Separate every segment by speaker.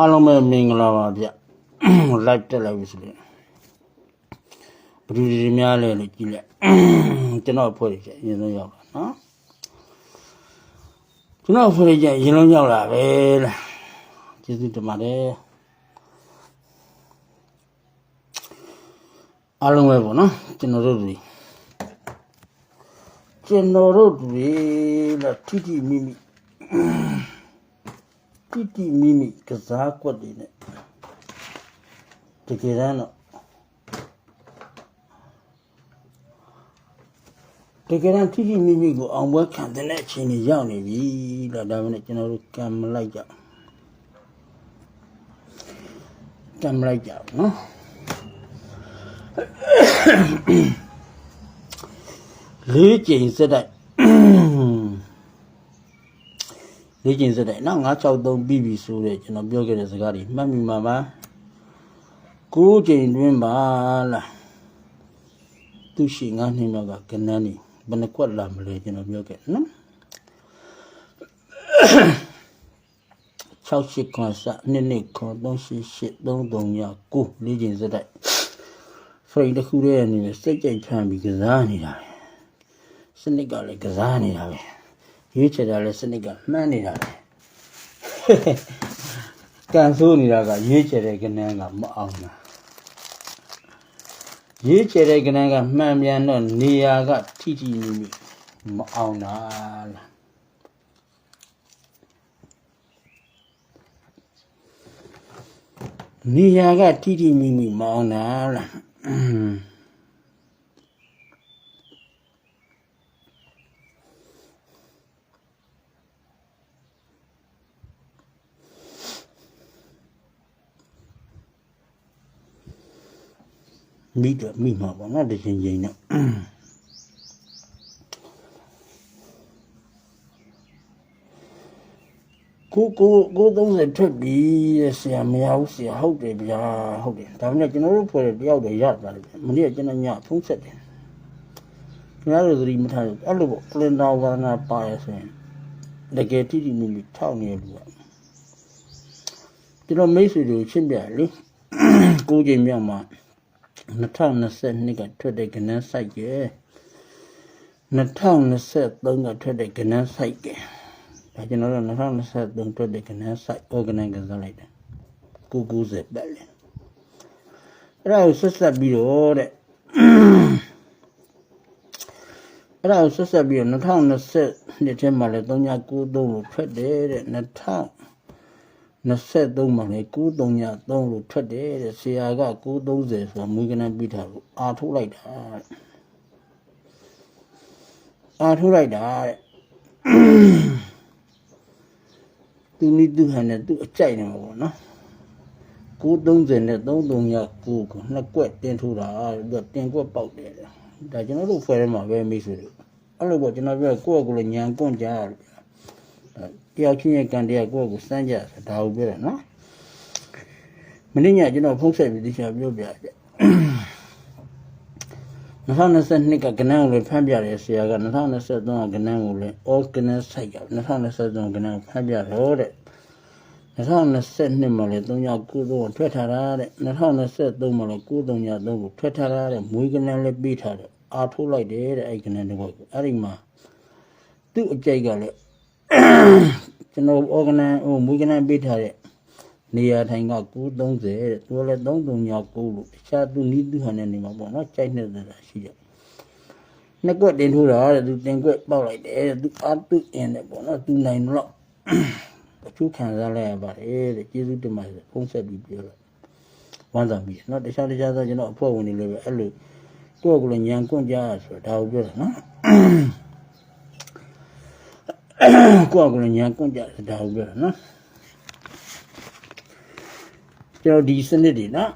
Speaker 1: အားလုံးပဲမင်္ဂလာပါဗျလိုက်တက်လိုက်ပြီဆိုရင်ဘယ်သူတွေများလဲလို့ကြည့်လိုက်ကျွန်တော်ဖွဲ့ရချက်အရင်ဆုံးရောက်လာနော်ကျွန်တော်ဖွဲ့ရချက်အရင်ဆုံးရောက်လာပဲလားကျေးဇူးတင်ပါတယ်အားလုံးပဲပေါ့နော်ကျွန်တော်တို့တွေကျွန်တော်တို့တွေလာထိထိမိမိ တိတိမိမိကစားကွက်တွေနဲ့တကယ်တမ်းတော့တကယ်တမ်းတိတိမိမိကိုအောင်ပွဲခံတဲ့အချိန်ကြီးရောက်နေပြီလားဒါမှလည်းကျွန်တော်တို့ကံမလိုက်ကြကံမလိုက်ကြဘူးနော်လေးကြိမ်စက်တိုက် လေ့ကျင့်စက်တဲ့နော်963ပြီးပြီဆိုတဲ့ကျွန်တော်ပြောခဲ့တဲ့စကားတွေမှတ်မိမှာပါကိုးချိန်တွင်းပါလားသူရှိငါးနှစ်လောက်ကကနန်းနေဘယ်နှကွက်လာမလဲကျွန်တော်ပြောခဲ့နော်68ခွန်စနှစ်နှစ်ခွန်388 3339လေ့ကျင့်စက်တဲ့ဖရိတ်တစ်ခုတည်းအနေနဲ့စိတ်ကြိုက်ဖမ်းပြီးကစားနေတာပဲစနစ်ကလည်းကစားနေတာပဲ ရွေးချယ်တာလဲစနစ်ကမှန်းနေတာလေကန်ဆိုးနေတာကရွေးချယ်တဲ့ကဏ္ဍကမအောင်တာရွေးချယ်တဲ့ကဏ္ဍကမှန်ပြန်တော့နေရာကထိထိမိမိမအောင်တာလားနေရာကထိထိမိမိမအောင်တာလား မိတော့မိမှာပေါ့နော်တစ်ချိန်ချိန်တော့ကိုကိုကို30ထွက်ပြီတဲ့ဆရာမရဘူးဆရာဟုတ်တယ်ဗျာဟုတ်တယ်ဒါပေမဲ့ကျွန်တော်တို့ဖွဲ့တဲ့တယောက်တည်းရတာလေမနေ့ကကျွန်တော်ညဖုံးဆက်တယ်ခင်ဗျားတို့သတိမထားဘူးအဲ့လိုပေါ့ကလင်တာဝါနာပါရဆိုရင်တကယ်တိတိမိမိထောက်နေလူကကျွန်တော်မိတ်ဆွေတို့ရှင်းပြလေကိုချိန်မြောက်မှာ 2022ကထွက်တဲ့ကနန်းဆိုင်က2023ကထွက်တဲ့ကနန်းဆိုင်ကဒါကျွန်တော်တို့2023ထွက်တဲ့ကနန်းဆိုင် organize ကစားလိုက်တယ်990ပဲလေအဲ့ဒါကိုဆက်ဆက်ပြီးတော့တဲ့အဲ့ဒါကိုဆက်ဆက်ပြီးတော့2020နှစ်ထဲမှာလည်း3993လို့ထွက်တယ်တဲ့2000 23မှာလေ933လို့ထွက်တယ်တဲ့ဆရာက930ဆိုတာမွေးကနန်းပြီးထားလို့အာထုတ်လိုက်တာတဲ့အာထုတ်လိုက်တာတဲ့သူနိသူဟန်နဲ့သူအကြိုက်နေမှာပေါ့နော်930နဲ့339ကိုနှစ်ကွက်တင်ထိုးတာတဲ့တင်ကွက်ပေါက်တယ်တဲ့ဒါကျွန်တော်တို့ဖွဲ့ထဲမှာပဲမိတ်ဆွေတို့အဲ့လိုပေါ့ကျွန်တော်ပြောကိုယ့်အကူလည်းညံကွန့်ကြရတယ် တယောက်ချင်းရဲ့ကံတရားကိုယ့်ကိုစမ်းကြဆိုတာဒါကိုပြောတယ်နော်မင်းညကျွန်တော်ဖုန်းဆက်ပြီးတရားပြောပြတယ်2022ကကနန်းကိုလည်းဖမ်းပြတယ်ဆရာက2023ကကနန်းကိုလည်း all ကနန်းဆိုင်က2023ကနန်းကိုဖမ်းပြတော့တဲ့2022မှာလည်း3993ထွက်ထားတာတဲ့2023မှာလည်း9333ကိုထွက်ထားတာတဲ့မွေးကနန်းလည်းပေးထားတယ်အာထိုးလိုက်တယ်တဲ့အဲ့ကနန်းတော့အဲ့ဒီမှာသူ့အကြိုက်ကလည်း ကျွန်တော် organ ဟိုမွေးကနန်းပေးထားတဲ့နေရာထိုင်က930တဲ့သူကလည်း3369လို့တခြားသူနီးသူဟန်တဲ့နေမှာပေါ့နော်ကြိုက်နေတာရှိတယ်နှစ်ကွက်တင်ထိုးတာတဲ့သူတင်ကွက်ပေါက်လိုက်တယ်တဲ့သူအာသူအင်းတဲ့ပေါ့နော်သူနိုင်တော့အကျိုးခံစားလိုက်ရပါတယ်တဲ့ကျေးဇူးတင်ပါတယ်ဖုန်းဆက်ပြီးပြောတော့ဝမ်းသာပြီနော်တခြားတခြားဆိုကျွန်တော်အဖွဲ့ဝင်တွေလည်းပဲအဲ့လိုကိုယ့်ကိုယ်လည်းညံကွန့်ကြရဆိုတာဒါကိုပြောတာနော် ကိုယ့်အကူလည်းညာကွန့်ကြတယ်ဒါဟုတ်ပြောတာနော်ကျွန်တော်ဒီစနစ်တွေနော်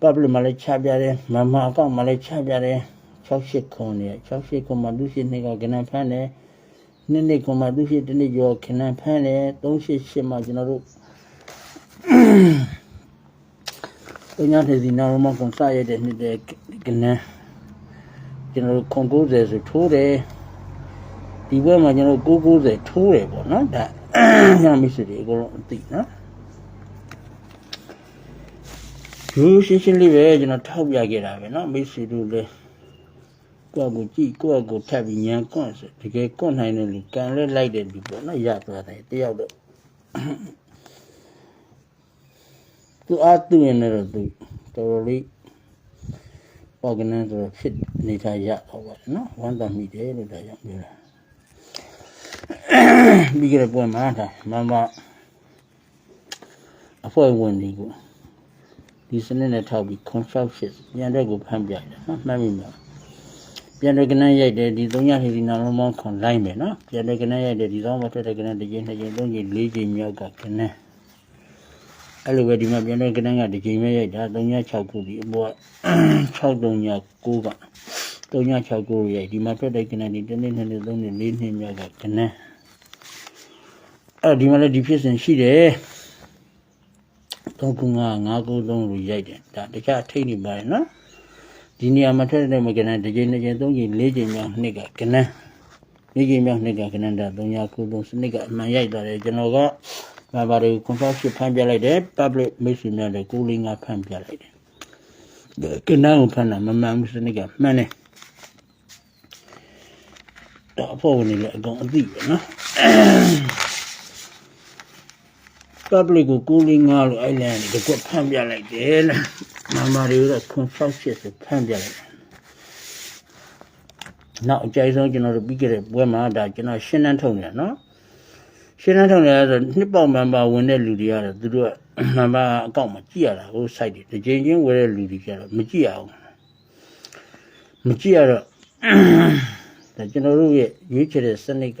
Speaker 1: ပပလမလေးချပြတယ်မမအကောင့်မလေးချပြတယ်68ခွန်နေ68ခွန်မှာသူရှိနေကကနန်ဖန်းတယ်နှစ်နှစ်ခွန်မှာသူရှိတစ်နှစ်ကျော်ခနန်ဖန်းတယ်388မှာကျွန်တော်တို့ပညာထေစီနာရမကွန်စရတဲ့နှစ်တဲ့ကနန်ကျွန်တော်တို့ခွန်90ဆိုထိုးတယ် ဒီဘက်မှာကျွန်တော်990ထိုးတယ်ပေါ့နော်ဒါညမိတ်ဆွေတွေအကုန်လုံးအသိနော်ရိုးရှင်းရှင်းလေးပဲကျွန်တော်ထောက်ပြခဲ့တာပဲနော်မိတ်ဆွေတို့လည်းကိုယ့်ကိုကြည့်ကိုယ့်ကိုထပ်ပြီးညံကွန့်ဆိုတကယ်ကွန့်နိုင်တဲ့လူကန်လဲလိုက်တဲ့လူပေါ့နော်ရသွားတယ်တယောက်တော့သူအားသူ့ရင်လည်းသူတော်တော်လေး organize ဆိုတော့ဖြစ်နေထားရတော့ပါနော်ဝမ်းသာမိတယ်လို့ဒါကြောင့်ပြောတာ ပြီးကြတဲ့ပွဲမှာဒါမမအဖွဲ့ဝင်တွေကိုဒီစနစ်နဲ့ထောက်ပြီး consumption ပြန်တဲ့ကိုဖမ်းပြတယ်နော်မှတ်မိမှာပြန်တဲ့ကနန်းရိုက်တယ်ဒီ၃ရက်ဟီဒီနာလုံးမောင်းခွန်လိုက်မယ်နော်ပြန်တဲ့ကနန်းရိုက်တယ်ဒီသောင်းမထွက်တဲ့ကနန်းတစ်ချိန်နှစ်ချိန်သုံးချိန်လေးချိန်မြောက်ကကနန်းအဲ့လိုပဲဒီမှာပြန်တဲ့ကနန်းကတစ်ချိန်ပဲရိုက်တာ၃ရက်6ခုဒီအပေါ်6 3ည9က3ည6ခုရိုက်ဒီမှာထွက်တဲ့ကနန်းဒီတစ်နေ့နှစ်နေ့သုံးနေ့လေးနှစ်မြောက်ကကနန်း အဲ့ဒီမှာလည်းဒီဖြစ်စဉ်ရှိတယ်3ခု9 5ခု3လို့ရိုက်တယ်ဒါတခြားအထိတ်နေပါတယ်နော်ဒီနေရာမှာထွက်တဲ့မကနန်းတစ်ချိန်နှစ်ချိန်သုံးချိန်လေးချိန်မြောက်နှစ်ကကနန်းလေးချိန်မြောက်နှစ်ကကနန်းဒါ3ညခု3စနစ်ကအမှန်ရိုက်သွားတယ်ကျွန်တော်ကဘာဘာတွေကွန်ဖရက်ရှစ်ဖမ်းပြလိုက်တယ် public message များလည်းကိုလေးငါဖမ်းပြလိုက်တယ်ကနန်းကိုဖမ်းတာမမှန်ဘူးစနစ်ကမှန်တယ်တော့အဖို့ဝင်လည်းအကောင်အသိပဲနော် public ကိုကိုလေးငါလို့အဲ့လန်ဒီကွဖမ်းပြလိုက်တယ်လားမမတွေကတော့ကွန်ဖရက်ရှစ်ဖမ်းပြလိုက်တယ်နောက်အကြိုက်ဆုံးကျွန်တော်တို့ပြီးခဲ့တဲ့ပွဲမှာဒါကျွန်တော်ရှင်းနှန်းထုတ်နေတာနော်ရှင်းနှန်းထုတ်နေတာဆိုနှစ်ပေါက်မန်ပါဝင်တဲ့လူတွေကတော့သူတို့ကမန်ပါအကောင့်မှာကြည့်ရတာဟို site တွေတစ်ချိန်ချင်းဝယ်တဲ့လူတွေကြတော့မကြည့်ရအောင်မကြည့်ရတော့ဒါကျွန်တော်တို့ရဲ့ရွေးချယ်တဲ့စနစ်က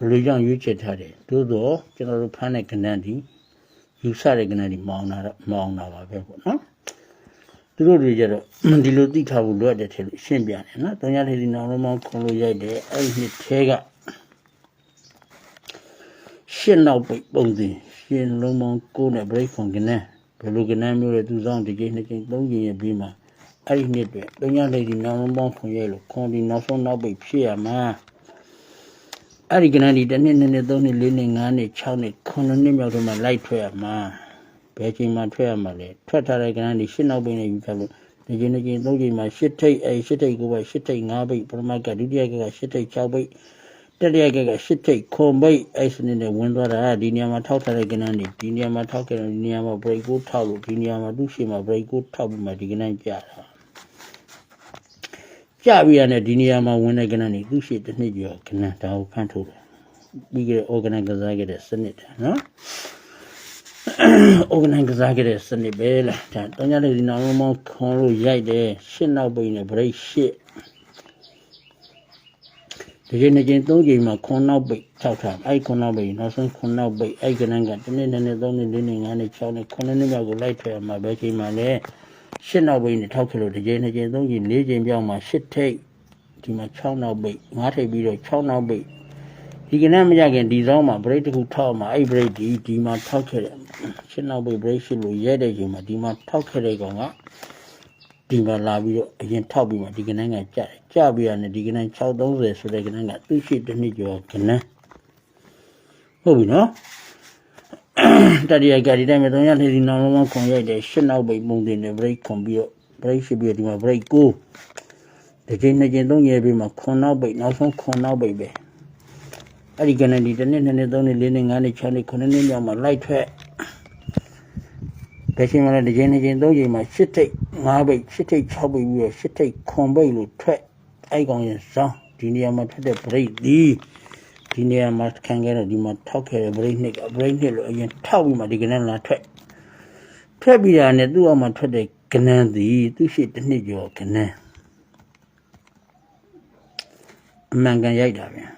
Speaker 1: ဘယ်လိုကြောင့်ရွေးချယ်ထားတယ်သို့တော့ကျွန်တော်တို့ဖမ်းတဲ့ကဏ္ဍဒီယူဆတဲ့ကဏ္ဍဒီမောင်းတာတော့မောင်းတာပါပဲပေါ့နော်သူတို့တွေကြတော့ဒီလိုသိထားဖို့လိုအပ်တယ်ထင်လို့ရှင်းပြတယ်နော်။တန်ရထေဒီနောင်လုံးမောင်းခွန်လို့ရိုက်တယ်အဲ့ဒီနှစ်သေးကရှင်းနောက်ပိတ်ပုံစံရှင်းလုံးမောင်းကိုနဲ့ break ခွန်ကနေဘယ်လိုကနေမျိုးလဲသူဆောင်ဒီကိနှစ်ချိန်သုံးချိန်ရပြီးမှအဲ့ဒီနှစ်တွေတန်ရထေဒီနောင်လုံးမောင်းခွန်ရိုက်လို့ခွန်ဒီနောက်ဆုံးနောက်ပိတ်ဖြစ်ရမှာ အဲ့ဒီကနေဒီတစ်နှစ်နှစ်နှစ်သုံးနှစ်လေးနှစ်ငါးနှစ်၆နှစ်ခုနှစ်နှစ်မြောက်တော့မှလိုက်ထွက်ရမှာဘယ်ချိန်မှထွက်ရမှာလဲထွက်ထားတဲ့ကဏ္ဍဒီရှစ်နောက်ပိတ်နေပြီဆိုလို့ဒီချိန်ဒီချိန်သုံးချိန်မှာရှစ်ထိတ်အဲရှစ်ထိတ်ကိုပဲရှစ်ထိတ်၅ပိတ်ပထမကဒုတိယကကရှစ်ထိတ်၆ပိတ်တတိယကကရှစ်ထိတ်ခွန်ပိတ်အဲစနစ်နဲ့ဝင်သွားတာဒီနေရာမှာထောက်ထားတဲ့ကဏ္ဍဒီဒီနေရာမှာထောက်ခဲ့တယ်ဒီနေရာမှာ break ကိုထောက်လို့ဒီနေရာမှာသူ့ရှေ့မှာ break ကိုထောက်ပြီးမှဒီကဏ္ဍကြာတာ ကြပြီးရတဲ့ဒီနေရာမှာဝင်တဲ့ကဏ္ဍနေသူ့ရှိတစ်နှစ်ကျော်ကဏ္ဍဒါကိုဖန်ထုတ်တယ်ပြီးကြတဲ့ organize ကစားခဲ့တဲ့စနစ်တယ်နော် organize ကစားခဲ့တဲ့စနစ်ပဲလားဒါတောင်းကြတဲ့ဒီနောက်မှခွန်လို့ရိုက်တယ်ရှစ်နောက်ပိန်နဲ့ break ရှစ်ဒီကနေ့ကျင်း၃ချိန်မှာခွန်နောက်ပိတ်၆ထားအဲ့ခွန်နောက်ပိတ်နောက်ဆုံးခွန်နောက်ပိတ်အဲ့ကဏ္ဍကတစ်နှစ်နဲ့နဲ့၃နှစ်၄နှစ်၅နှစ်၆နှစ်9နှစ်မြောက်ကိုလိုက်ထွက်ရမှာပဲချိန်မှာလည်း ၈နောက်ပိတ်နဲ့6ကီလိုတစ်ကြိမ်တစ်ကြိမ်သုံးကြိမ်၄ကြိမ်ပြောင်းမှာ၈ထိပ်ဒီမှာ6နောက်ပိတ်9ထိပ်ပြီးတော့6နောက်ပိတ်ဒီကနေ့မရခင်ဒီဆောင်မှာ break တစ်ခုထောက်မှာအဲ့ break ဒီဒီမှာထောက်ခဲ့တယ်ရှင်းနောက်ပဲ break ရှိလို့ရဲတဲ့ချိန်မှာဒီမှာထောက်ခဲ့တဲ့ကောင်ကဒီမှာလာပြီးတော့အရင်ထောက်ပြီးမှဒီကနေ့ကကြတယ်ကြပြီးရတယ်ဒီကနေ့630ဆိုတဲ့ကနေ့ကသူ့ရှိတစ်နှစ်ကျော်ကနေ့ဟုတ်ပြီနော် တတိယကဒီတိုင်းမှာ3ရက်နေဒီနောက်လုံးခွန်ရိုက်တယ်ရှင်းနောက်ပိတ်ပုံတင်တယ် break ခွန်ပြီးတော့ break ရှိပြီးတော့ဒီမှာ break ကိုဒီချိန်နှစ်ချိန်သုံးရက်ပြီးမှခွန်နောက်ပိတ်နောက်ဆုံးခွန်နောက်ပိတ်ပဲအဲ့ဒီကနေဒီတစ်နှစ်နှစ်နှစ်သုံးနှစ်လေးနှစ်ငါးနှစ်ခြောက်နှစ်ခုနှစ်နှစ်မြောက်မှာလိုက်ထွက်ဘယ်ချိန်မှလဲတစ်ချိန်နှစ်ချိန်သုံးချိန်မှာရှစ်ထိတ်ငါးပိတ်ရှစ်ထိတ်၆ပိတ်ပြီးတော့ရှစ်ထိတ်ခွန်ပိတ်လို့ထွက်အဲ့ကောင်ရင်စောင်းဒီနေရာမှာထွက်တဲ့ break ဒီ ဒီနေရာမှာခံခဲ့တော့ဒီမှာထောက်ခဲ့တဲ့ break နှစ်က break နှစ်လို့အရင်ထောက်ပြီးမှဒီကနေလာထွက်ထွက်ပြီးတာနဲ့သူ့အောက်မှာထွက်တဲ့ကနန်းသည်သူ့ရှိတစ်နှစ်ကျော်ကနန်းအမှန်ကန်ရိုက်တာဗျာ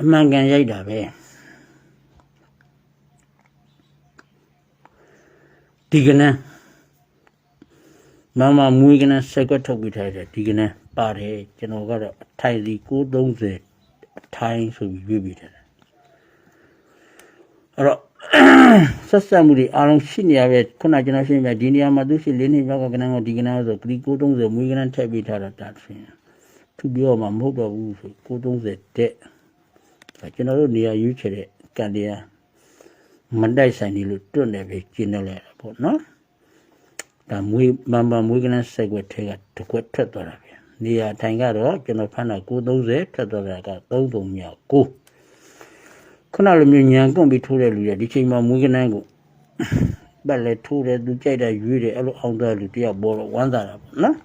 Speaker 1: အမှန်ကန်ရိုက်တာပဲဒီကနေ့မမမွေးကနေ့စက်ကွက်ထုတ်ပြီးထားတယ်ဒီကနေ့ပါတယ်ကျွန်တော်ကတော့အထိုင်စီ930 အထိုင်ဆိုပြီးရွေးပြီးထားတယ်အဲ့တော့ဆက်ဆက်မှုတွေအားလုံးရှိနေရပဲခုနကျွန်တော်ရှင်းပြဒီနေရာမှာသူရှိ၄နှစ်ရောက်ကကနန်းကဒီကနန်းဆိုကလီ930မွေးကနန်းထည့်ပြီးထားတာဒါဆိုရင်သူပြောမှမဟုတ်တော့ဘူးဆို930တဲ့ကျွန်တော်တို့နေရာရွေးချယ်တဲ့ကံတရားမတိုက်ဆိုင်နေလို့တွတ်နေပဲကျင်းနေလဲပေါ့နော်ဒါမွေးမန်ပန်မွေးကနန်းဆက်ွက်ထဲကတစ်ခွက်ထွက်သွားတာပဲ နေရာထိုင်ကတော့ကျွန်တော်ဖမ်းတာ930ထွက်သွားတာက33မြောက်9ခုနလိုမျိုးညံကွန့်ပြီးထိုးတဲ့လူတွေဒီချိန်မှာမွေးကနန်းကိုပတ်လဲထိုးတယ်သူကြိုက်တာရွေးတယ်အဲ့လိုအောင်တဲ့လူတယောက်ပေါ်တော့ဝမ်းသာတာပေါ့နော်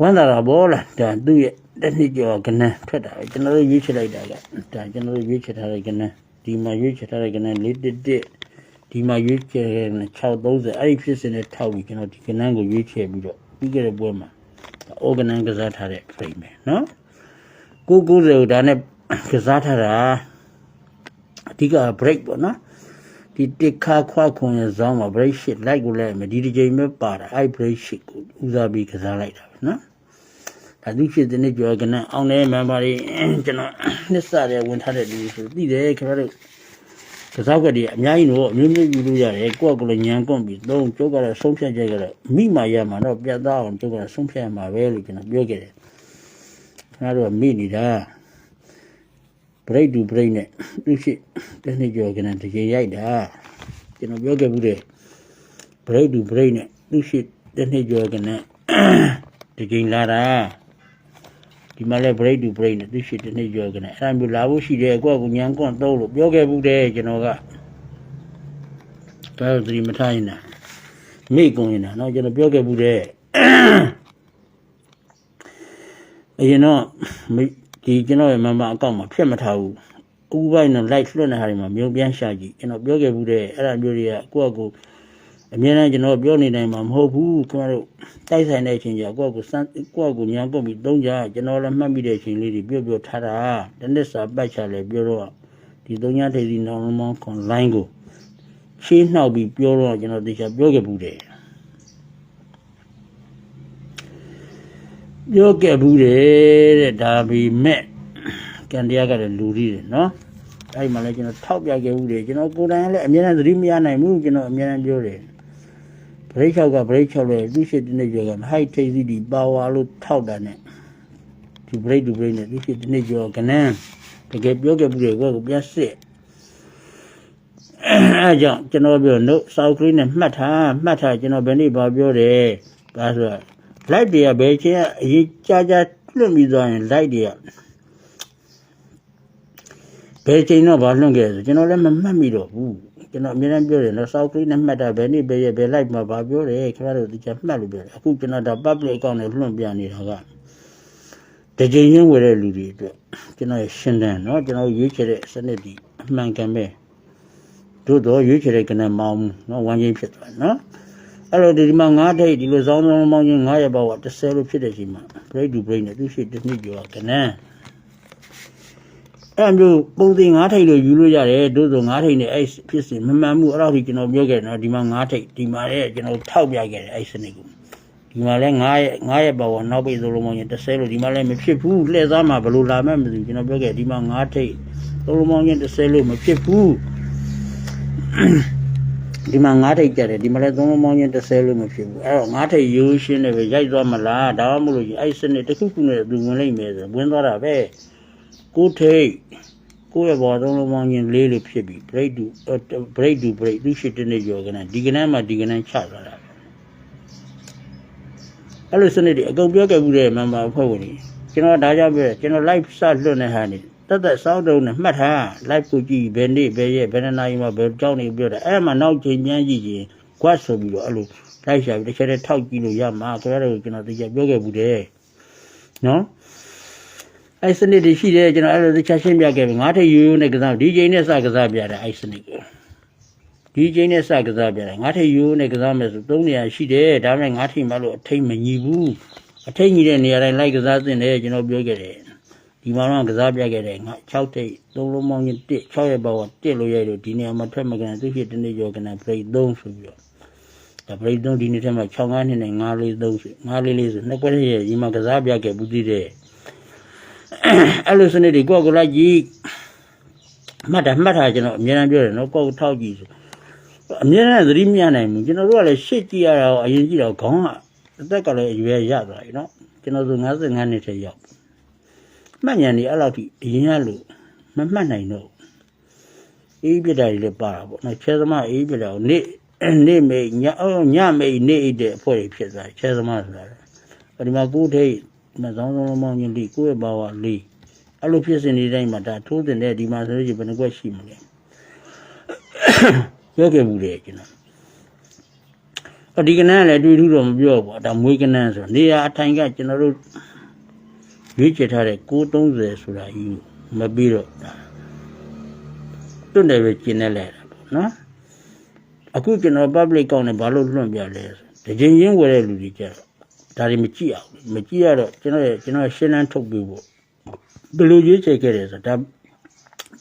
Speaker 1: ဝမ်းသာတာပေါ်လာဒါသူ့ရဲ့တစ်နှစ်ကျော်ကနန်းထွက်တာပဲကျွန်တော်တို့ရွေးချယ်လိုက်တာကဒါကျွန်တော်တို့ရွေးချယ်ထားတဲ့ကနန်းဒီမှာရွေးချယ်ထားတဲ့ကနန်း411ဒီမှာရွေးချယ်တဲ့630အဲ့ဒီဖြစ်စဉ်နဲ့ထောက်ပြီးကျွန်တော်ဒီကနန်းကိုရွေးချယ်ပြီးတော့ပြီးခဲ့တဲ့ပွဲမှာ အော်ဂနန်းကစားထားတဲ့ frame ပဲနော်990ကိုဒါနဲ့ကစားထားတာအဓိက break ပေါ့နော်ဒီတစ်ခါခွာခွန်ရဲ့ဇောင်းမှာ break shit လိုက်ကိုလိုက်မယ်ဒီတစ်ချိန်ပဲပါတာအဲ့ break shit ကိုဦးစားပြီးကစားလိုက်တာပဲနော်ဒါသူဖြစ်တဲ့နေ့ကျော်ကနန်းအောင်တဲ့ member တွေကျွန်တော်နှစ်စတဲ့ဝင်ထားတဲ့လူတွေဆိုသိတယ်ခင်ဗျားတို့က စားကွက်တွေအများကြီးတော့အမျိုးမျိုးယူလို့ရတယ်ကိုယ့်ကလည်းညံကွန့်ပြီးသုံးကျုပ်ကတော့ဆုံးဖြတ်ချက်ကတော့မိမာရမှာတော့ပြတ်သားအောင်ကျုပ်ကတော့ဆုံးဖြတ်ရမှာပဲလို့ကျွန်တော်ပြောခဲ့တယ်ခင်ဗျားတို့ကမိနေတာ break to break နဲ့သူရှိတစ်နှစ်ကျော်ကနတကယ်ရိုက်တာကျွန်တော်ပြောခဲ့ဘူးတဲ့ break to break နဲ့သူရှိတစ်နှစ်ကျော်ကနတကယ်လာတာ ဒီမှာလဲ break to break နဲ့သူရှိတစ်နှစ်ကျော်ကနအဲ့ဒါမျိုးလာဖို့ရှိတယ်ကိုယ့်ကညံကွန့်သုံးလို့ပြောခဲ့ဘူးတဲ့ကျွန်တော်ကဘယ်လိုသတိမထားရင်လားမိကုန်ရင်လားเนาะကျွန်တော်ပြောခဲ့ဘူးတဲ့ အရင်တော့မိဒီကျွန်တော်ရဲ့မမအကောင့်မှာဖြတ်မထားဘူးဥပပိုင်းတော့ live လွှင့်နေတဲ့ဟာတွေမှာမြုံပြန်ရှာကြည့်ကျွန်တော်ပြောခဲ့ဘူးတဲ့အဲ့ဒါမျိုးတွေကကိုယ့်အကူ အမြဲတမ်းကျွန်တော်ပြောနေတိုင်းမှာမဟုတ်ဘူးခင်ဗျားတို့တိုက်ဆိုင်တဲ့အချိန်ကျကိုယ့်အကူစမ်းကိုယ့်အကူညာကုန်ပြီးသုံးကြကျွန်တော်လည်းမှတ်မိတဲ့အချိန်လေးတွေပြောပြောထားတာတနေ့စာပတ်ချလဲပြောတော့ဒီသုံးညထေစီနောင်လုံးမောင်းခွန် line ကိုရှင်းနှောက်ပြီးပြောတော့ကျွန်တော်တေချာပြောခဲ့ဘူးတဲ့ပြောခဲ့ဘူးတယ်တဲ့ဒါပေမဲ့ကံတရားကလည်းလူကြီးတယ်နော်အဲ့ဒီမှာလည်းကျွန်တော်ထောက်ပြခဲ့ဘူးတယ်ကျွန်တော်ကိုယ်တိုင်လည်းအများနဲ့သတိမရနိုင်ဘူးကျွန်တော်အများနဲ့ပြောတယ် ဘရိတ်ချောက်ကဘရိတ်ချောက်လေသူရှိတဲ့နေ့ကျော်ကဟိုက်ထိတ်စီဒီပါဝါလို့ထောက်တာနဲ့ဒီဘရိတ်ဒူဘရိတ်နဲ့သူရှိတဲ့နေ့ကျော်ကနန်းတကယ်ပြောခဲ့ဘူးတယ်ကိုကပြန်စစ်အဲကြောင့်ကျွန်တော်ပြောနို့စောက်ကလေးနဲ့မှတ်ထားမှတ်ထားကျွန်တော်ဘယ်နေ့ဘာပြောတယ်ဒါဆိုတော့ light တွေကဘယ်ချင်းအရေးကြာကြာလွတ်ပြီးသွားရင် light တွေကဘယ်ချိန်တော့ဘာလွတ်ခဲ့လဲဆိုကျွန်တော်လည်းမမှတ်မိတော့ဘူး ကျွန်တော်အမြဲတမ်းပြောတယ်နော် south creek နဲ့မှတ်တာဘယ်နေ့ဘယ်ရက်ဘယ် light မှာဘာပြောတယ်ခင်ဗျားတို့ဒီချက်မှတ်လို့ပြောတယ်အခုကျွန်တော်ဒါ public account နဲ့လွှင့်ပြနေတာကတကြိမ်ချင်းဝယ်တဲ့လူတွေအတွက်ကျွန်တော်ရရှင်းတယ်နော်ကျွန်တော်ရွေးချယ်တဲ့စနစ်ဒီအမှန်ကန်ပဲတို့တော့ရွေးချယ်တဲ့ကနမောင်းနော်ဝမ်းချင်းဖြစ်သွားနော်အဲ့လိုဒီမှာငါးထိတ်ဒီလိုစောင်းစောင်းမောင်းချင်း9ရက်ပေါ့က30လို့ဖြစ်တဲ့ချိန်မှာ break to break နဲ့သူရှိတစ်နှစ်ကျော်ကနန်း အဲ့မျိုးပုံစံ9ထိတ်လို့ယူလို့ရတယ်တို့ဆို9ထိတ်နဲ့အဲ့ဖြစ်စဉ်မမှန်မှုအဲ့တော့ဒီကျွန်တော်ပြောခဲ့တယ်နော်ဒီမှာ9ထိတ်ဒီမှာလည်းကျွန်တော်ထောက်ပြခဲ့တယ်အဲ့စနစ်ကိုဒီမှာလည်း9ရက်9ရက်ပေါ့ကနောက်ပိတ်ဆိုလို့မောင်းချင်း30လို့ဒီမှာလည်းမဖြစ်ဘူးလှည့်သားမှာဘယ်လိုလာမှမသိဘူးကျွန်တော်ပြောခဲ့ဒီမှာ9ထိတ်သုံးလုံးမောင်းချင်း30လို့မဖြစ်ဘူးဒီမှာငါးထိတ်ကြတယ်ဒီမှာလည်းသုံးလုံးပေါင်းချင်း30လို့မဖြစ်ဘူးအဲ့တော့ငါးထိတ်ရိုးရှင်းတယ်ပဲရိုက်သွားမလားဒါမှမဟုတ်လို့အဲ့စနစ်တစ်ခုခုနဲ့သူဝင်လိုက်မယ်ဆိုဝင်သွားတာပဲ ကိုထိတ်ကိုရဲ့ဘောသုံးလုံးပေါင်းချင်းလေးလို့ဖြစ်ပြီး break to break to break သူရှိတဲ့နေ့ရောကနဒီကနန်းမှာဒီကနန်းချသွားတာအဲ့လိုစနစ်တွေအကုန်ပြောခဲ့ဘူးတဲ့မမအဖွဲ့ဝင်ကြီးကျွန်တော်ဒါကြောင့်ပြောတယ်ကျွန်တော် live စလွတ်နေဟာနေတတ်သက်စောင်းတုံးနဲ့မှတ်ထား live ကိုကြည့်ဘယ်နေ့ဘယ်ရက်ဘယ်နှစ်နာရီမှာဘယ်ကြောင်းနေပြောတယ်အဲ့မှာနောက်ချိန်ပြန်ကြည့်ရင် quad ဆိုပြီးတော့အဲ့လိုလိုက်ရှာပြီးတစ်ချက်တည်းထောက်ကြည့်လို့ရမှာခင်ဗျားတို့ကျွန်တော်တရားပြောခဲ့ဘူးတဲ့နော် အဲ့စနစ်တွေရှိတယ်ကျွန်တော်အဲ့လိုတစ်ချက်ရှင်းပြခဲ့ပြီငါးထည့်ရိုးရိုးနဲ့ကစားဒီချိန်နဲ့စကစားပြတယ်အဲ့စနစ်ကိုဒီချိန်နဲ့စကစားပြတယ်ငါးထည့်ရိုးရိုးနဲ့ကစားမယ်ဆိုသုံးနေရာရှိတယ်ဒါပေမဲ့ငါးထည့်မှလို့အထိတ်မညီဘူးအထိတ်ညီတဲ့နေရာတိုင်းလိုက်ကစားသင့်တယ်ကျွန်တော်ပြောခဲ့တယ်ဒီမှာတော့ကစားပြခဲ့တယ်ငါ6ထိပ်3လုံးပေါင်းချင်း1 6ရဲ့ဘောက1လို့ရိုက်လို့ဒီနေရာမှာထွက်မကန်သူဖြစ်တဲ့နေ့ကျော်ကန break 3ဆိုပြီးတော့ဒါ break 3ဒီနေ့ထဲမှာ6 9နှစ်နဲ့9 4 3ဆို9 4 4ဆိုနှစ်ကွက်ရဲ့ဒီမှာကစားပြခဲ့ဘူးသေးတယ် အဲ့လိုစနစ်တွေကိုယ့်ကိုယ်လိုက်ကြည့်မှတ်တာမှတ်တာကျွန်တော်အများအားပြောတယ်နော်ကိုယ့်ကိုထောက်ကြည့်ဆိုအများအားသတိမရနိုင်ဘူးကျွန်တော်တို့ကလည်းရှစ်ကြည့်ရတာကိုအရင်ကြည့်တော့ခေါင်းကအသက်ကလည်းအရွယ်ရသွားပြီနော်ကျွန်တော်ဆို55နှစ်ထဲရောက်မှတ်ဉာဏ်นี่အဲ့လောက်ထိအရင်ကလို့မမှတ်နိုင်တော့ဘူးအေးပြတာတွေလည်းပါတာပေါ့နော်ချဲသမားအေးပြတာကိုနေ့နေ့မေညအော်ညမေနေ့အိတ်တဲ့အဖွဲ့တွေဖြစ်သွားတယ်ချဲသမားဆိုတာလေဒီမှာကိုယ်ထိတ် မဆောင်ဆောင်မောင်းချင်းလီကိုယ့်ရဲ့ဘာဝလီအဲ့လိုဖြစ်စဉ်ဒီတိုင်းမှာဒါထိုးတင်တဲ့ဒီမှာဆိုလို့ရှိရင်ဘယ်နှကွက်ရှိမလဲပြောခဲ့ဘူးလေကျွန်တော်အဒီကနန်းလည်းအတွေ့အထူးတော့မပြောဘူးဒါမွေးကနန်းဆိုနေရာအထိုင်ကကျွန်တော်တို့ရွေးချယ်ထားတဲ့930ဆိုတာကြီးမပြီးတော့ဒါတွတ်တယ်ပဲကျင်းနေလိုက်တာပေါ့နော်အခုကျွန်တော် public ကောင်းနေဘာလို့လွှင့်ပြလဲဆိုတကြင်ရင်းဝယ်တဲ့လူတွေကြတော့ ဒါတွေမကြည့်အောင်မကြည့်ရတော့ကျွန်တော်ရဲ့ကျွန်တော်ရှင်းလန်းထုတ်ပြဖို့ဘယ်လိုရွေးချယ်ခဲ့တယ်ဆိုတော့ဒါ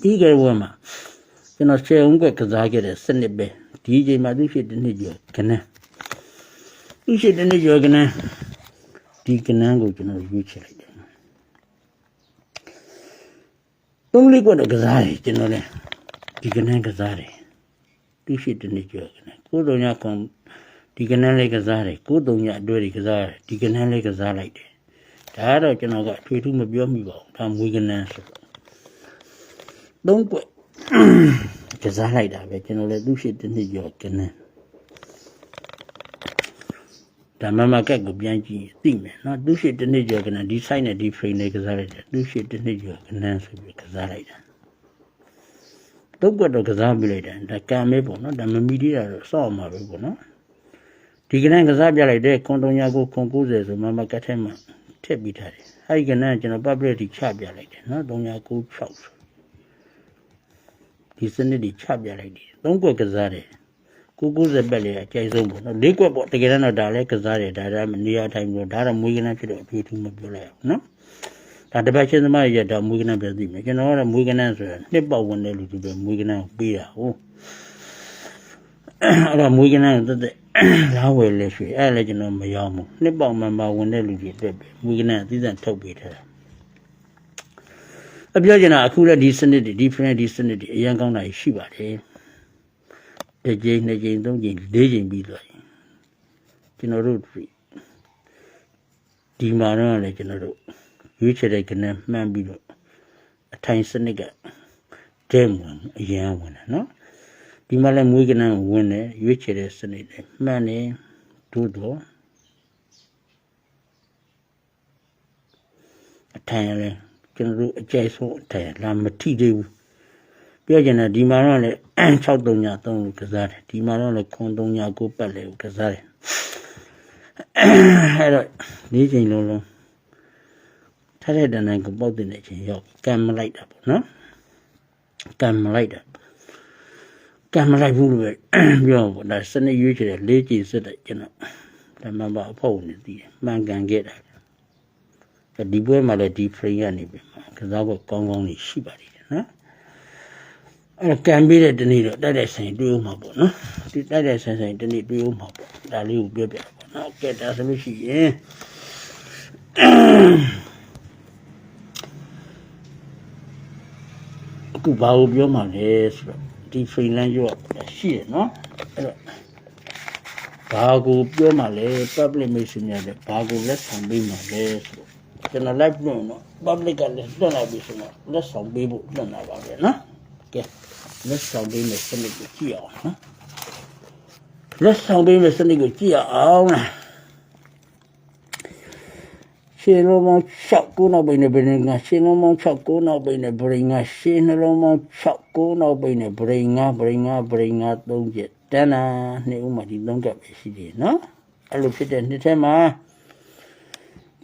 Speaker 1: ပြီးခဲ့တဲ့ဘဝမှာကျွန်တော်ရှယ်အောင်ကကစားခဲ့တဲ့စနစ်ပဲဒီအချိန်မှာသူဖြစ်တဲ့နှစ်ကျော်ခဏသူဖြစ်တဲ့နှစ်ကျော်ခဏဒီကနန်းကိုကျွန်တော်ရွေးချယ်လိုက်တယ်သုံးလေးကွက်တော့ကစားတယ်ကျွန်တော်လည်းဒီကနန်းကစားတယ်သူဖြစ်တဲ့နှစ်ကျော်ခဏကိုယ်တော်ညကွန် ဒီကနန်းလေးကစားတယ်ကိုယ်တော်ညအတွဲတွေကစားတယ်ဒီကနန်းလေးကစားလိုက်တယ်ဒါကတော့ကျွန်တော်ကအထွေထူးမပြောမိပါဘူးဒါမွေးကနန်းဆိုတော့သုံးကွက်ကစားလိုက်တာပဲကျွန်တော်လည်းသူ့ရှိတဲ့နှစ်ကျော်ကနန်းဒါမှမကက်ကိုပြန်ကြည့်သိမယ်နော်သူ့ရှိတဲ့နှစ်ကျော်ကနန်းဒီ site နဲ့ဒီ frame နဲ့ကစားလိုက်တယ်သူ့ရှိတဲ့နှစ်ကျော်ကနန်းဆိုပြီးကစားလိုက်တာတုတ်ကတော့ကစားပြလိုက်တယ်ဒါကံမဲပေါ့နော်ဒါမမီသေးတာတော့စောက်မှာပဲပေါ့နော် ဒီကနန်းကစားပြလိုက်တဲ့ကွန်တုံညာကိုခွန်90ဆိုမှမကက်ထဲမှာထည့်ပြီးထားတယ်အဲဒီကနန်းကျွန်တော် public ထိချပြလိုက်တယ်နော်3996ဆိုဒီစနစ်တွေချပြလိုက်တယ်သုံးကွက်ကစားတယ်ကိုကိုစက်ပက်လေးအကျိုးဆုံးပေါ့နော်လေးကွက်ပေါ့တကယ်တော့ဒါလည်းကစားတယ်ဒါလည်းနေရာထိုင်ပြီးတော့ဒါတော့မွေးကနန်းဖြစ်တော့အထူးထူးမပြောလိုက်အောင်နော်ဒါတပတ်ချင်းသမားရတော့မွေးကနန်းပြသိမယ်ကျွန်တော်ကတော့မွေးကနန်းဆိုတာနှစ်ပေါက်ဝင်တဲ့လူတွေပဲမွေးကနန်းကိုပေးတာဟုတ်အဲ့တော့မွေးကနန်းတက်တက် လာဝယ်လဲရွှေအဲ့လည်းကျွန်တော်မရောက်ဘူးနှစ်ပေါက်မှန်မှဝင်တဲ့လူတွေအတွက်ပဲမွေးကနန်းအသီးသန့်ထုတ်ပေးထားတာအပြောချင်တာအခုလည်းဒီစနစ်တွေဒီ friend ဒီစနစ်တွေအရင်ကောင်းတာရှိပါတယ်တစ်ကြိမ်နှစ်ကြိမ်သုံးကြိမ်လေးကြိမ်ပြီးသွားရင်ကျွန်တော်တို့ဒီမှာတော့လည်းကျွန်တော်တို့ရွေးချယ်တဲ့ကနေမှန်းပြီးတော့အထိုင်စနစ်ကတဲဝင်အရင်ဝင်တယ်နော် ဒီမှာလည်းမွေးကနေဝင်တယ်ရွေးချယ်တဲ့စနစ်တွေမှန်းနေတို့တော့အထိုင်လည်းကျွန်တော်တို့အကျိုက်ဆုံးအထက်လာမထိသေးဘူးပြောချင်တယ်ဒီမှာတော့လေ6303ကိုကစားတယ်ဒီမှာတော့လေ9339ကိုပတ်လေကိုကစားတယ်အဲ့တော့ဒီချိန်လုံးလုံးထက်တဲ့တန်းတန်းကိုပေါက်တင်တဲ့ချိန်ရောက်ကံမလိုက်တာပေါ့နော်ကံမလိုက်တာ ကံမလိုက်ဘူးလို့ပဲပြောပေါ့ဒါစနစ်ရွေးချယ်တဲ့လေးကြည့်စစ်တဲ့ကျွန်တော်ဓမ္မဘအဖို့နေတည်တယ်မှန်ကန်ခဲ့တာဒီပွဲမှာလည်းဒီ frame ကနေပြီကစားဖို့ကောင်းကောင်းနေရှိပါသေးတယ်နော်အဲ့တော့ကံပေးတဲ့တနေ့တော့တိုက်တဲ့ဆိုင်တွေးဦးမှာပေါ့နော်ဒီတိုက်တဲ့ဆိုင်ဆိုင်တနေ့တွေးဦးမှာပေါ့ဒါလေးကိုပြောပြပါပေါ့နော်ကဲဒါဆိုလို့ရှိရင်အခုဘာကိုပြောမှလဲဆိုတော့ ဒီ frame လမ်းရောရှိတယ်နော်အဲ့တော့ဘာကိုပြောမှလဲ public mission ရတယ်ဘာကိုလက်ဆောင်ပေးမှလဲဆိုတော့ကျွန်တော် live လွှင့်တော့ public ကလည်းလွှင့်လိုက်ပြီဆိုတော့လက်ဆောင်ပေးဖို့လွှင့်လာပါပဲနော်ကဲလက်ဆောင်ပေးမယ်စနစ်ကိုကြည့်အောင်နော်လက်ဆောင်ပေးမယ်စနစ်ကိုကြည့်အောင်လား ရှင်လုံးမောင်း6ကိုနောက်ပိနေပရင်ကရှင်လုံးမောင်း6ကိုနောက်ပိနေပရင်ကရှင်နှလုံးမောင်း6ကိုနောက်ပိနေပရင်ကပရင်ကပရင်က3ချက်တန်းတာနှစ်ဦးမှဒီ3ကပ်ပဲရှိသေးတယ်နော်အဲ့လိုဖြစ်တဲ့နှစ်ထဲမှာ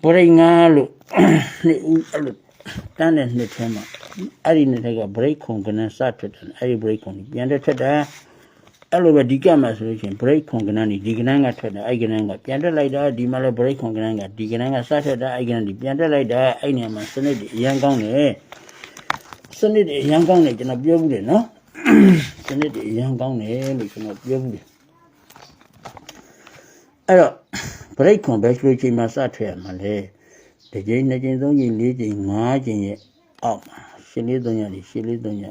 Speaker 1: ဘရိတ်ငါလို့နှစ်ဦးအဲ့လိုတန်းတဲ့နှစ်ထဲမှာအဲ့ဒီနှစ်ထဲကဘရိတ်ခုံကနန်းစထွက်တယ်အဲ့ဒီဘရိတ်ခုံကြီးပြန်တက်ထွက်တယ် အဲ့လိုပဲဒီကတ်မှာဆိုလို့ရှိရင်ဘရိတ်ခုံကနန်းကြီးဒီကနန်းကထွက်တယ်အဲ့ကနန်းကပြန်တက်လိုက်တာဒီမှာလည်းဘရိတ်ခုံကနန်းကဒီကနန်းကစထွက်တာအဲ့ကနန်းကြီးပြန်တက်လိုက်တာအဲ့နေရာမှာစနစ်တွေအရန်ကောင်းတယ်စနစ်တွေအရန်ကောင်းတယ်ကျွန်တော်ပြောဘူးတယ်နော်စနစ်တွေအရန်ကောင်းတယ်လို့ကျွန်တော်ပြောဘူးတယ်အဲ့တော့ break ခွန် back လို့ချိန်မှာစထွက်ရမှာလေတစ်ကြိမ်နှစ်ကြိမ်သုံးကြိမ်လေးကြိမ်ငါးကြိမ်ရဲ့အောက်မှာရှင်းလေးသုံးရည်ရှင်းလေးသုံးရ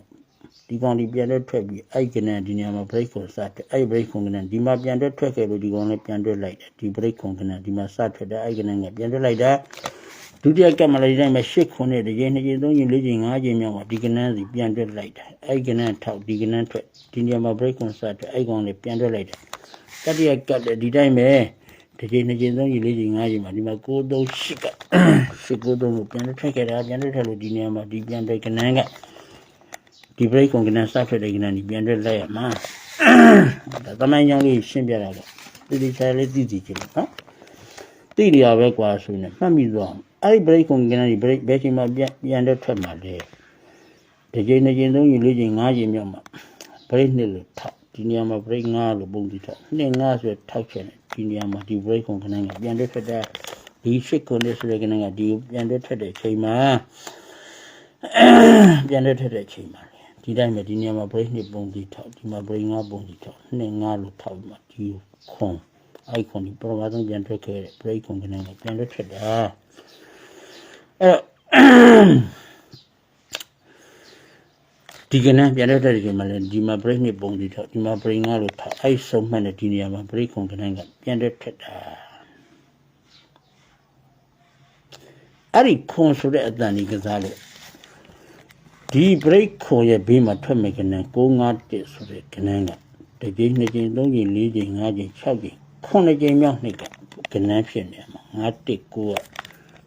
Speaker 1: ဒီကောင်ဒီပြန်တော့ထွက်ပြီးအဲ့ကနေဒီနေရာမှာ break ခွန်စထွက်အဲ့ break ခွန်ကနေဒီမှာပြန်တော့ထွက်ခဲ့လို့ဒီကောင်လည်းပြန်တော့လိုက်တယ်ဒီ break ခွန်ကနေဒီမှာစထွက်တယ်အဲ့ကနေကပြန်တော့လိုက်တာဒုတိယကပ်မှလည်းဒီတိုင်းပဲရှစ်ခုနဲ့တစ်ချိန်နှစ်ချိန်သုံးချိန်လေးချိန်ငါးချိန်မြောက်မှာဒီကနန်းစီပြန်တွက်လိုက်တာအဲ့ဒီကနန်းထောက်ဒီကနန်းထွက်ဒီနေရာမှာ break ကွန်ဆတ်ထွက်အဲ့ကောင်လေးပြန်တွက်လိုက်တာတတိယကပ်လည်းဒီတိုင်းပဲတစ်ချိန်နှစ်ချိန်သုံးချိန်လေးချိန်ငါးချိန်မှာဒီမှာ9 3 8ကရှစ်9 3လို့ပြန်တွက်ထွက်ခဲ့တာပြန်တွက်ထွက်လို့ဒီနေရာမှာဒီပြန်တွက်ကနန်းက ဒီ break ကွန်ကနန်းစထွက်တဲ့ကနန်းဒီပြန်တွက်လိုက်ရမှာဒါသမိုင်းကြောင်းလေးရှင်းပြတာကဒီဒီချာလေးသိသိကြည့်လို့နော်တိရပဲကွာဆိုနေမှတ်မိသွားအောင်အဲ့ဒီ break ကုန်ကနဒီ break ဘယ်ချိန်မှပြန်ပြန်တော့ထွက်မှာလဲဒီချိန်နှစ်ချိန်သုံးချိန်လေးချိန်ငါးချိန်မြောက်မှာ break နှစ်လို့ထောက်ဒီနေရာမှာ break ငါးလို့ပုံပြီးထောက်နှစ်ငါးဆိုထောက်ချင်တယ်ဒီနေရာမှာဒီ break ကုန်ကနကပြန်တော့ထွက်တဲ့ဒီရှစ်ကုန်လေးဆိုတဲ့ကနကဒီပြန်တော့ထွက်တဲ့ချိန်မှာပြန်တော့ထွက်တဲ့ချိန်မှာ ဒီတိုင်းပဲဒီနေရာမှာ break နှစ်ပုံပြီးထောက်ဒီမှာ break ငါးပုံပြီးထောက်နှစ်ငါးလို့ထောက်ပြီးမှဒီခွန် icon ဒီပရမတ်ဆုံးပြန်ထွက်ခဲ့တဲ့ break icon ကနေပြန်ထွက်ထွက်တာအဲ့တော့ဒီကနေ့ပြန်ထွက်တဲ့ဒီမှာလဲဒီမှာ break နှစ်ပုံဒီတော့ဒီမှာ break ငါလို့ထားအဲ့ဆုံးမှတ်တဲ့ဒီနေရာမှာ break icon ကနေကပြန်ထွက်ထွက်တာအဲ့ဒီခွန်ဆိုတဲ့အတန်ဒီကစားလို့ ဒီ break ခွန်ရဲ့ဘေးမှာထွက်မယ်ကနန်း651ဆိုတဲ့ကနန်းကတစ်ကြိမ်နှစ်ကြိမ်သုံးကြိမ်လေးကြိမ်ငါးကြိမ်၆ကြိမ်ခုနှစ်ကြိမ်မြောက်နှစ်ကကနန်းဖြစ်နေမှာငါတစ်ကိုက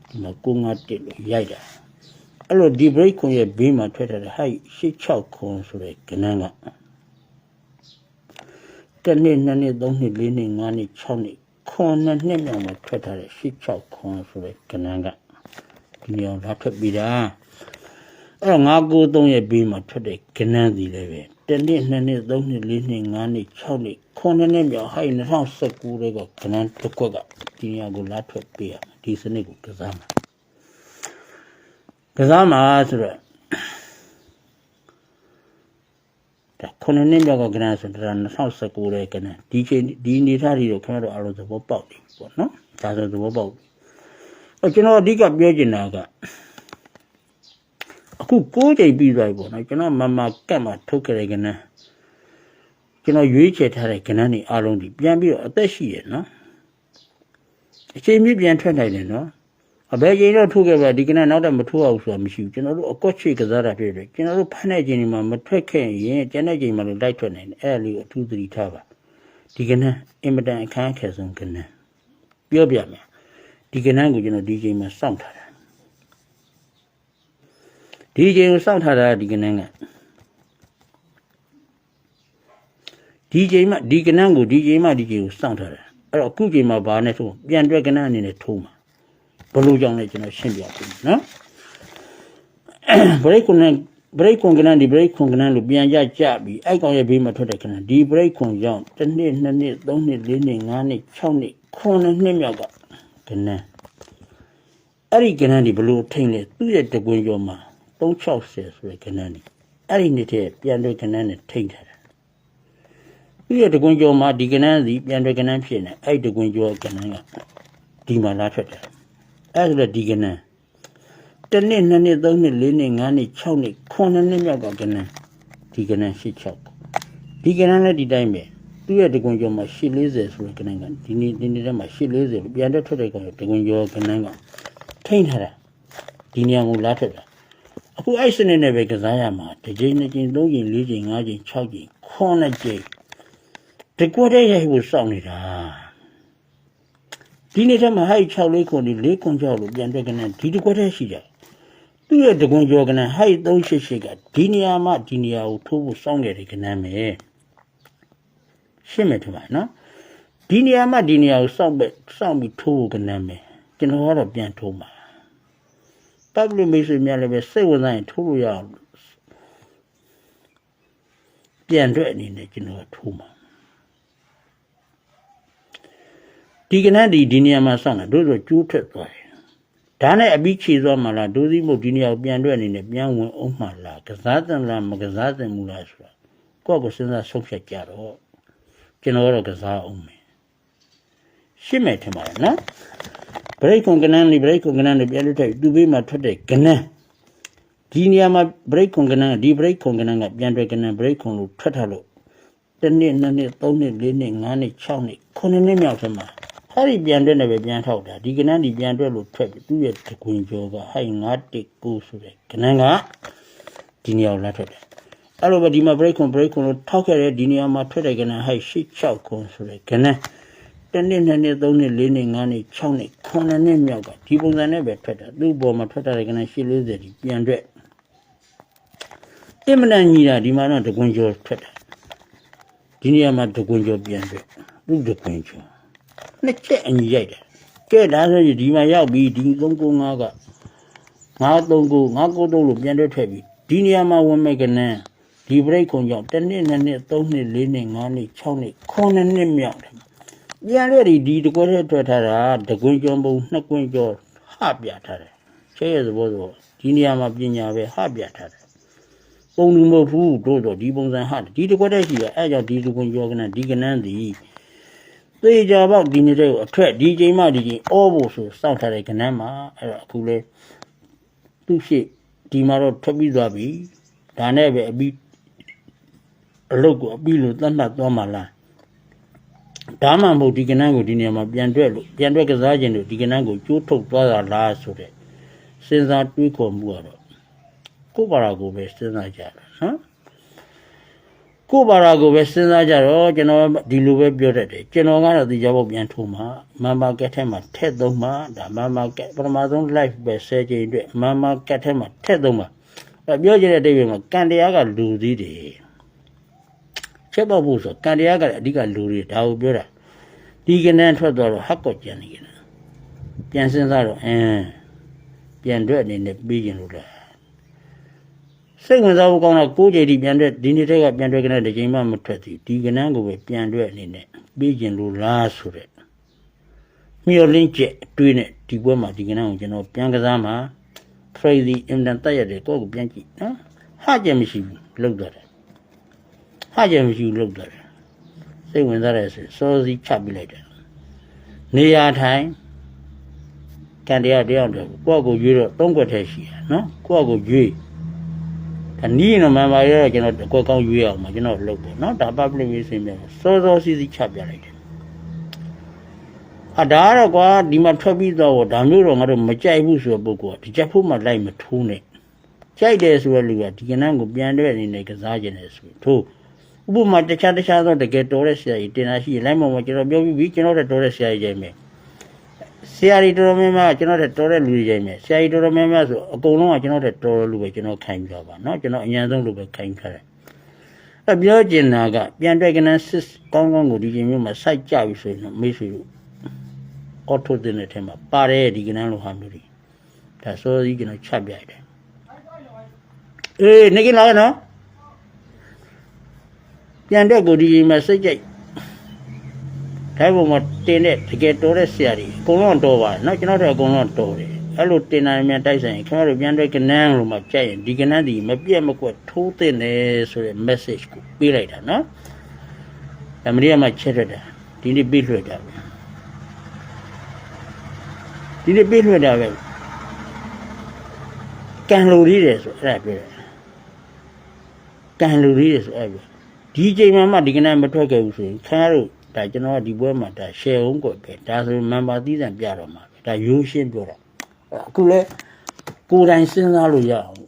Speaker 1: ဒီမှာကိုငါတစ်လို့ရိုက်တာအဲ့လိုဒီ break ခွန်ရဲ့ဘေးမှာထွက်တဲ့ဟိုက်86ခွန်ဆိုတဲ့ကနန်းကတစ်နှစ်နှစ်နှစ်သုံးနှစ်လေးနှစ်ငါးနှစ်၆နှစ်ခွန်နှစ်နှစ်မြောက်မှာထွက်ထားတဲ့86ခွန်ဆိုတဲ့ကနန်းကဒီနေရာလာထွက်ပြီးတာ အဲ့တော့ငါကိုသုံးရဲ့ဘေးမှာထွက်တဲ့ကနန်းစီလည်းပဲတစ်နှစ်နှစ်နှစ်သုံးနှစ်လေးနှစ်ငါးနှစ်၆နှစ်ခုနှစ်နှစ်မြောက်ဟိုက်2019တဲ့ကကနန်းတစ်ခွက်ကဒီနေရာကိုလာထွက်ပေးရမယ်ဒီစနစ်ကိုကစားမှာကစားမှာဆိုတော့ဒါခုနှစ်နှစ်မြောက်ကကနန်းဆိုတော့2019တဲ့ကနန်းဒီချိန်ဒီနေသားတွေတော့ခင်ဗျားတို့အားလုံးသဘောပေါက်ပြီပေါ့နော်ဒါဆိုသဘောပေါက်ပြီအဲ့ကျွန်တော်အဓိကပြောချင်တာက အခု6ချိန်ပြီးသွားပြီပေါ့နော်ကျွန်တော်မမကတ်မှာထုတ်ခဲ့တဲ့ကဏ္ဍကျွန်တော်ရွေးချယ်ထားတဲ့ကဏ္ဍတွေအားလုံးဒီပြန်ပြီးတော့အသက်ရှိရနော်အချိန်မြင့်ပြန်ထွက်နိုင်တယ်နော်အဘယ်ချိန်တော့ထုတ်ခဲ့ပါဒီကဏ္ဍနောက်တော့မထုတ်အောင်ဆိုတာမရှိဘူးကျွန်တော်တို့အကွက်ချေကစားတာဖြစ်တယ်ကျွန်တော်တို့ဖမ်းတဲ့ချိန်တွေမှာမထွက်ခဲ့ရင်ကျန်တဲ့ချိန်မှာလည်းလိုက်ထွက်နိုင်တယ်အဲ့ဒါလေးကိုအထူးသတိထားပါဒီကဏ္ဍအင်မတန်အခန်းအခက်ဆုံးကဏ္ဍပြောပြမယ်ဒီကဏ္ဍကိုကျွန်တော်ဒီချိန်မှာစောင့်ထားတာ ဒီချိန်ကိုစောင့်ထားတာဒီကနန်းကဒီချိန်မှဒီကနန်းကိုဒီချိန်မှဒီချိန်ကိုစောင့်ထားတာအဲ့တော့အခုချိန်မှာဘာနဲ့ထိုးပြန်တွက်ကနန်းအနေနဲ့ထိုးမှာဘလို့ကြောင့်လဲကျွန်တော်ရှင်းပြပေးမယ်နော် break ကိုနဲ့ break ကွန်ကနန်းဒီ break ကွန်ကနန်းလို့ပြန်ကြကြပြီးအဲ့ကောင်ရဲ့ဘေးမှာထွက်တဲ့ကနန်းဒီ break ကွန်ကြောင့်တစ်နှစ်နှစ်နှစ်သုံးနှစ်လေးနှစ်ငါးနှစ်၆နှစ်ခုနှစ်နှစ်မြောက်ကကနန်းအဲ့ဒီကနန်းဒီဘလို့ထိမ့်လဲသူ့ရဲ့တကွင်းကျော်မှာ 360ဆိုတဲ့ကဏ္ဍนี่အဲ့ဒီနေ့တည်းပြန်တွေ့ကဏ္ဍနဲ့ထိမ့်ထားတာပြီးရတကွင်ကျော်မှာဒီကဏ္ဍစီပြန်တွေ့ကဏ္ဍဖြစ်နေအဲ့ဒီတကွင်ကျော်ကဏ္ဍကဒီမှာလာထွက်တယ်အဲ့ဒါလည်းဒီကဏ္ဍတစ်နှစ်နှစ်နှစ်သုံးနှစ်လေးနှစ်ငါးနှစ်၆နှစ်ခုနှစ်နှစ်မြောက်ကကဏ္ဍဒီကဏ္ဍ86ဒီကဏ္ဍလည်းဒီတိုင်းပဲသူ့ရဲ့တကွင်ကျော်မှာ840ဆိုတဲ့ကဏ္ဍကဒီနေ့ဒီနေ့ထဲမှာ840ပြန်တွေ့ထွက်တဲ့ကောင်တကွင်ကျော်ကဏ္ဍကထိမ့်ထားတာဒီနေရာကိုလာထွက်တာ အခုအဲ့စနစ်နဲ့ပဲကစားရမှာတစ်ချိန်နှစ်ချိန်သုံးချိန်လေးချိန်ငါးချိန်၆ချိန်ခုနှစ်ချိန်တကွက်တဲ့ရိုက်ဖို့စောင့်နေတာဒီနေ့တည်းမှာဟိုက်6လေးခွန်ဒီ၄ခွန်6လို့ပြန်တွေ့ကနေဒီတကွက်တဲ့ရှိတယ်သူ့ရဲ့တကွန်ကျော်ကနေဟိုက်388ကဒီနေရာမှာဒီနေရာကိုထိုးဖို့စောင့်နေတဲ့ကနန်းပဲရှင်းမယ်ထင်ပါနော်ဒီနေရာမှာဒီနေရာကိုစောင့်ပဲစောင့်ပြီးထိုးဖို့ကနန်းပဲကျွန်တော်ကတော့ပြန်ထိုးမှာ ပတ်လို့မိတ်ဆွေများလည်းပဲစိတ်ဝင်စားရင်ထိုးလို့ရအောင်ပြန်အတွက်အနေနဲ့ကျွန်တော်ထိုးမှာဒီကနန်းဒီဒီနေရာမှာစောင့်တာတို့ဆိုကျိုးထွက်သွားတယ်ဒါနဲ့အပြီးခြေသွားမှလားဒိုးသီးမို့ဒီနေရာကိုပြန်အတွက်အနေနဲ့ပြန်ဝင်အောင်မှလားကစားတယ်လားမကစားတယ်မူလားဆိုတာကိုယ့်ကိုစဉ်းစားဆုံးဖြတ်ကြတော့ကျွန်တော်ကတော့ကစားအောင်မယ်ရှင်းမယ်ထင်ပါတယ်နော် ဘရိတ်ကွန်ကနန်းလေးဘရိတ်ကွန်ကနန်းလေးပြန်လို့ထိုက်သူ့ဘေးမှာထွက်တဲ့ကနန်းဒီနေရာမှာဘရိတ်ကွန်ကနန်းဒီဘရိတ်ကွန်ကနန်းကပြန်တွေ့ကနန်းဘရိတ်ကွန်လို့ထွက်ထားလို့တစ်နှစ်နှစ်နှစ်သုံးနှစ်လေးနှစ်ငါးနှစ်၆နှစ်ခုနှစ်နှစ်မြောက်ဆက်မှာဟဟာဒီပြန်တွက်နေပဲပြန်ထောက်တာဒီကနန်းဒီပြန်တွက်လို့ထွက်ပြီသူ့ရဲ့တကွင်ကျော်ကဟိုင်919ဆိုတဲ့ကနန်းကဒီနေရာကိုလာထွက်တယ်အဲ့လိုပဲဒီမှာ break ခွန် break ခွန်လို့ထောက်ခဲ့တဲ့ဒီနေရာမှာထွက်တဲ့ကနန်းဟိုင်86ခွန်ဆိုတဲ့ကနန်း တစ်နှစ်နှစ်နှစ်သုံးနှစ်လေးနှစ်ငါးနှစ်၆နှစ်ခုနှစ်နှစ်မြောက်ကဒီပုံစံနဲ့ပဲထွက်တာသူ့ဘောမှာထွက်တာတဲ့ကနန်း840ဒီပြန်တွက်အင်မတန်ကြီးတာဒီမှာတော့တကွင်ကျော်ထွက်တာဒီနေရာမှာတကွင်ကျော်ပြန်တွက်သူ့တကွင်ကျော်နှစ်ချက်အညီရိုက်တယ်ကဲဒါဆိုရင်ဒီမှာရောက်ပြီဒီ395က939 993လို့ပြန်တွက်ထည့်ပြီဒီနေရာမှာဝင်မဲ့ကနန်းဒီဘရိတ်ခွန်ကြောင့်တစ်နှစ်နှစ်နှစ်သုံးနှစ်လေးနှစ်ငါးနှစ်6နှစ်9နှစ်မြောက်တယ် ပြန်ရွက်ဒီဒီတကွက်ထဲထွက်ထားတာတကွင်းကျော်ပုံနှစ်ကွင်းကျော်ဟပြထားတယ်ချဲရဲ့သဘောဆိုဒီနေရာမှာပညာပဲဟပြထားတယ်ပုံလူမဟုတ်ဘူးတို့တော့ဒီပုံစံဟာဒီတကွက်ထဲရှိတယ်အဲကြောင့်ဒီတကွင်းကျော်ကနန်းဒီကနန်းသည်သေချာပေါက်ဒီနေ့တဲ့ကိုအထက်ဒီချိန်မှဒီချိန်အောဖို့ဆိုစောင့်ထားတဲ့ကနန်းမှာအဲ့တော့အခုလဲသူ့ရှိဒီမှာတော့ထွက်ပြီးသွားပြီဒါနဲ့ပဲအပြီးအလုတ်ကိုအပြီးလို့သတ်မှတ်သွားမှလား ဒါမှမဟုတ်ဒီကနန်းကိုဒီနေရာမှာပြန်တွက်လို့ပြန်တွက်ကစားခြင်းလို့ဒီကနန်းကိုကျိုးထုတ်သွားတာလားဆိုတဲ့စဉ်းစားတွေးခေါ်မှုကတော့ကိုယ့်ဘာသာကိုပဲစဉ်းစားကြတာနော်ကိုယ့်ဘာသာကိုပဲစဉ်းစားကြတော့ကျွန်တော်ဒီလိုပဲပြောတတ်တယ်ကျွန်တော်ကတော့ဒီကြောက်ပြန်ထိုးမှာမမ်မာကက်ထဲမှာထက်သုံးမှာဒါမမ်မာကက်ပထမဆုံး live ပဲဆဲချိန်အတွက်မမ်မာကက်ထဲမှာထက်သုံးမှာအဲပြောချင်တဲ့အတိတ်ပဲမှာကံတရားကလူစည်းတယ် ချက်ပေါက်ဖို့ဆိုကံတရားကအဓိကလူတွေဒါကိုပြောတာဒီကနန်းထွက်သွားတော့ဟက်ကော့ကြံနေကြတယ်ပြန်စဉ်းစားတော့အင်းပြန်တွက်အနေနဲ့ပြီးရင်လို့လားစိတ်ဝင်စားဖို့ကောင်းတော့ကိုးကြိမ်ဒီပြန်တဲ့ဒီနေ့တက်ကပြန်တွေ့ကြတဲ့ဒီချိန်မှမထွက်သေးဒီကနန်းကိုပဲပြန်တွေ့အနေနဲ့ပြီးကျင်လို့လားဆိုတဲ့မျောလင်းချက်တွေးနဲ့ဒီဘွဲမှာဒီကနန်းကိုကျွန်တော်ပြန်ကစားမှာ crazy အင်တန်တက်ရတယ်ကိုယ့်ကိုပြန်ကြည့်နော်ဟာကြမရှိဘူးလောက်တော့တယ် ဟာကြမရှိဘူးလောက်တော့တယ်စိတ်ဝင်စားတယ်ဆိုစောစီချပြလိုက်တယ်နေရာထိုင်ကန်တရားတရားတော့ကိုယ့်ကိုရွေးတော့သုံးခွက်ထဲရှိရနော်ကိုယ့်ကိုရွေးအနီးနော်မန်ပါရတော့ကျွန်တော်အကွက်ကောင်းရွေးအောင်မှာကျွန်တော်လုပ်တယ်နော်ဒါ public facing ပဲစောစောစီးစီးချပြလိုက်တယ်အဒါကတော့ကွာဒီမှာထွက်ပြီးတော့ဒါမျိုးတော့ငါတို့မကြိုက်ဘူးဆိုတဲ့ပုဂ္ဂိုလ်ကဒီချက်ဖို့မှလိုက်မထိုးနဲ့ကြိုက်တယ်ဆိုတဲ့လူကဒီကနန်းကိုပြန်တဲ့အနေနဲ့ကစားခြင်းနဲ့ဆိုထိုး ဥပမာတခြားတခြားသောတကယ်တော်တဲ့ဆရာကြီးတင်တာရှိရင်လိုက်မမကျွန်တော်ပြောပြီးပြီကျွန်တော်တို့တော်တဲ့ဆရာကြီးကြိုင်မယ်ဆရာကြီးတော်တော်များများကျွန်တော်တို့တော်တဲ့လူတွေကြိုင်မယ်ဆရာကြီးတော်တော်များများဆိုအကုန်လုံးကကျွန်တော်တို့တော်တော်လူပဲကျွန်တော်ခိုင်းပြပါเนาะကျွန်တော်အញ្ញံဆုံးလူပဲခိုင်းထားတယ်အပြောကျင်တာကပြန်တွေ့ကနန်းစစ်ကောင်းကောင်းကိုဒီချိန်မျိုးမှာစိုက်ကြပြီဆိုရင်တော့မေးဆွေတို့အော်တိုတင်တဲ့ထဲမှာပါတယ်ဒီကနန်းလိုဟာမျိုးတွေဒါဆိုဒီကျွန်တော်ချက်ပြရတယ်အေးနေကလာနော် ပြန်တော့ကိုဒီကြီးမှာစိတ်ကြိုက်တိုင်းပေါ်မှာတင်တဲ့တကယ်တော်တဲ့ဆရာကြီးအကုန်လုံးတော်ပါနော်ကျွန်တော်တို့အကုန်လုံးတော်တယ်အဲ့လိုတင်နိုင်မြန်တိုက်ဆိုင်ခင်ဗျားတို့ပြန်တဲ့ကနန်းလိုမှကြိုက်ရင်ဒီကနန်းဒီမပြတ်မကွက်ထိုးတင်တယ်ဆိုတဲ့ message ကိုပေးလိုက်တာနော်အမေရိကမှာချက်ရတာဒီနေ့ပြည့်လွှတ်တာပဲဒီနေ့ပြည့်လွှတ်တာပဲကံလူရည်တယ်ဆိုအဲ့ဒါပြောတယ်ကံလူရည်တယ်ဆိုအဲ့ဒါ ပြောဒီချိန်မှမှဒီကနန်းမထွက်ခဲ့ဘူးဆိုရင်ခင်ဗျားတို့ ဒါကျွန်တော်ကဒီပွဲမှာဒါ share အောင်ကိုပဲဒါဆိုမန်ပါသီးသန့်ပြတော့မှာပဲဒါရိုးရှင်းပြောတာအဲ့အခုလဲကိုယ်တိုင်စဉ်းစားလို့ရအောင်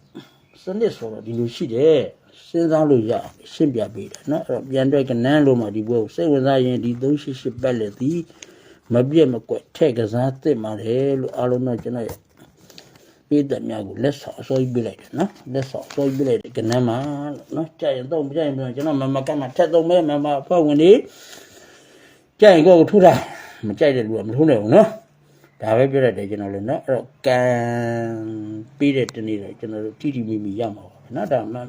Speaker 1: စနစ်ဆိုတော့ဒီလိုရှိတယ်စဉ်းစားလို့ရအောင်ရှင်းပြပေးတယ်เนาะအဲ့တော့ပြန်တွက်ကနန်းလို့မှဒီပွဲကိုစိတ်ဝင်စားရင်ဒီ388ပတ်လက်သည်မပြတ်မကွက်ထဲ့ကစားသစ်မှာလေလို့အားလုံးတော့ကျွန်တော်ရဲ့ ပြည်သက်များကိုလက်ဆောင်အစိုးရပြလိုက်တယ်နော်လက်ဆောင်အစိုးရပြလိုက်တယ်ကနန်းမှာလို့နော်ကြိုက်ရင်တော့မကြိုက်ရင်ကျွန်တော်မမကတ်မှာထက်သုံးမဲမမအဖွဲ့ဝင်တွေကြိုက်ရင်ကိုယ်ကိုထူတာမကြိုက်တဲ့လူကမထူနိုင်ဘူးနော်ဒါပဲပြောရတယ်ကျွန်တော်လည်းနော်အဲ့တော့ကံပြီးတဲ့တနေ့တော့ကျွန်တော်တို့တိတိမိမိရမှာပါပဲနော်ဒါမှ